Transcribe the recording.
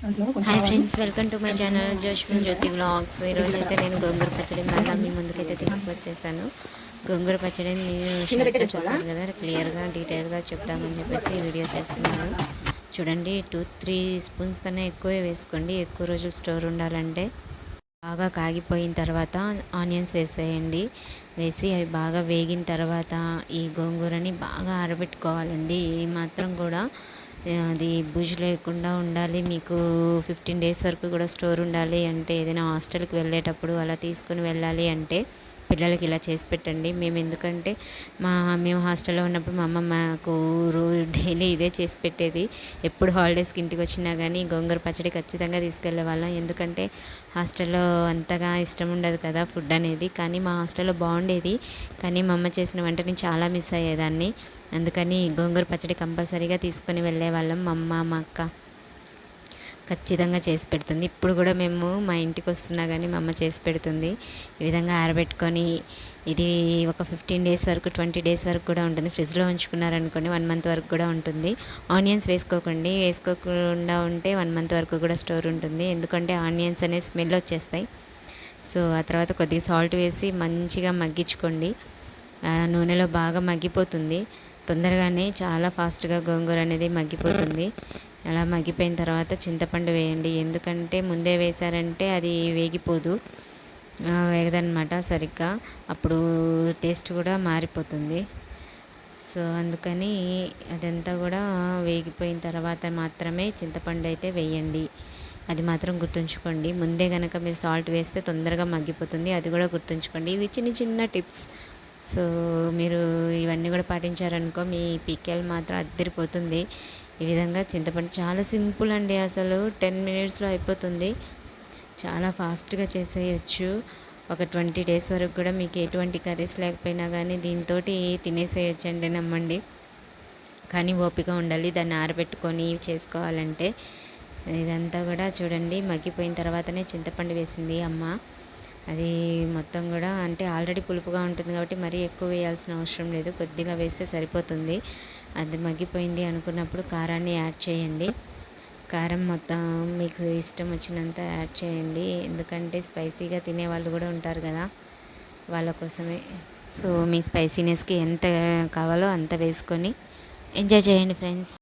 Hi friends welcome to my channel joshful Jyothi vlogs ఈరోజు అయితే నేను గోంగూర పచ్చడి మళ్ళీ మీ ముందుకైతే తీసుకొచ్చేసాను. గోంగూర పచ్చడిని నేను చూసాను కదా క్లియర్గా డీటెయిల్గా చెప్తామని చెప్పేసి వీడియో చేస్తున్నాను. చూడండి టూ త్రీ స్పూన్స్ కన్నా ఎక్కువే వేసుకోండి. ఎక్కువ రోజులు స్టోర్ ఉండాలంటే బాగా కాగిపోయిన తర్వాత ఆనియన్స్ వేసేయండి. వేసి అవి బాగా వేగిన తర్వాత ఈ గోంగూరని బాగా ఆరబెట్టుకోవాలండి. ఏ మాత్రం కూడా అది బుజ్ లేకుండా ఉండాలి మీకు ఫిఫ్టీన్ డేస్ వరకు కూడా స్టోర్ ఉండాలి అంటే ఏదైనా హాస్టల్కి వెళ్ళేటప్పుడు అలా తీసుకుని వెళ్ళాలి అంటే పిల్లలకి ఇలా చేసి పెట్టండి. మేము ఎందుకంటే మా మేము హాస్టల్లో ఉన్నప్పుడు మా అమ్మ మాకు రోజు డైలీ ఇదే చేసి పెట్టేది. ఎప్పుడు హాలిడేస్కి ఇంటికి వచ్చినా కానీ గోంగూర పచ్చడి ఖచ్చితంగా తీసుకెళ్ళే వాళ్ళం. ఎందుకంటే హాస్టల్లో అంతగా ఇష్టం ఉండదు కదా ఫుడ్ అనేది. కానీ మా హాస్టల్లో బాగుండేది. కానీ మా అమ్మ చేసిన వంటని చాలా మిస్ అయ్యేదాన్ని. అందుకని గోంగూర పచ్చడి కంపల్సరీగా తీసుకొని వెళ్ళే వాళ్ళం మా అమ్మ మా అక్క. ఖచ్చితంగా చేసి పెడుతుంది. ఇప్పుడు కూడా మేము మా ఇంటికి వస్తున్నా కానీ మా అమ్మ చేసి పెడుతుంది. ఈ విధంగా ఆరబెట్టుకొని ఇది ఒక ఫిఫ్టీన్ డేస్ వరకు ట్వంటీ డేస్ వరకు కూడా ఉంటుంది. ఫ్రిడ్జ్లో ఉంచుకున్నారనుకోండి వన్ మంత్ వరకు కూడా ఉంటుంది. ఆనియన్స్ వేసుకోకండి. వేసుకోకుండా ఉంటే వన్ మంత్ వరకు కూడా స్టోర్ ఉంటుంది. ఎందుకంటే ఆనియన్స్ అనే స్మెల్ వచ్చేస్తాయి. సో ఆ తర్వాత కొద్దిగా సాల్ట్ వేసి మంచిగా మగ్గించుకోండి. ఆ నూనెలో బాగా మగ్గిపోతుంది. తొందరగానే చాలా ఫాస్ట్గా గోంగూర అనేది మగ్గిపోతుంది. అలా మగ్గిపోయిన తర్వాత చింతపండు వేయండి. ఎందుకంటే ముందే వేశారంటే అది వేగిపోదు. వేగదనమాట సరిగ్గా. అప్పుడు టేస్ట్ కూడా మారిపోతుంది. సో అందుకని అదంతా కూడా వేగిపోయిన తర్వాత మాత్రమే చింతపండు అయితే వేయండి. అది మాత్రం గుర్తుంచుకోండి. ముందే కనుక మీరు సాల్ట్ వేస్తే తొందరగా మగ్గిపోతుంది. అది కూడా గుర్తుంచుకోండి. ఇవి చిన్న చిన్న టిప్స్. సో మీరు ఇవన్నీ కూడా పాటించారనుకో మీ పీకేల్ మాత్రం అద్దరిపోతుంది. ఈ విధంగా చింతపండు చాలా సింపుల్ అండి అసలు. టెన్ మినిట్స్లో అయిపోతుంది. చాలా ఫాస్ట్గా చేసేయచ్చు. ఒక ట్వంటీ డేస్ వరకు కూడా మీకు ఎటువంటి కర్రీస్ లేకపోయినా కానీ దీంతో తినేసేయచ్చు అండి నమ్మండి. కానీ ఓపిక ఉండాలి. దాన్ని ఆరబెట్టుకొని చేసుకోవాలంటే. ఇదంతా కూడా చూడండి. మగ్గిపోయిన తర్వాతనే చింతపండు వేసింది అమ్మ. అది మొత్తం కూడా అంటే ఆల్రెడీ పులుపుగా ఉంటుంది కాబట్టి మరీ ఎక్కువ వేయాల్సిన అవసరం లేదు. కొద్దిగా వేస్తే సరిపోతుంది. అది మగ్గిపోయింది అనుకున్నప్పుడు కారాన్ని యాడ్ చేయండి. కారం మొత్తం మీకు ఇష్టం వచ్చినంత యాడ్ చేయండి. ఎందుకంటే స్పైసీగా తినే వాళ్ళు కూడా ఉంటారు కదా వాళ్ళ కోసమే. సో మీ స్పైసీనెస్కి ఎంత కావాలో అంత వేసుకొని ఎంజాయ్ చేయండి ఫ్రెండ్స్.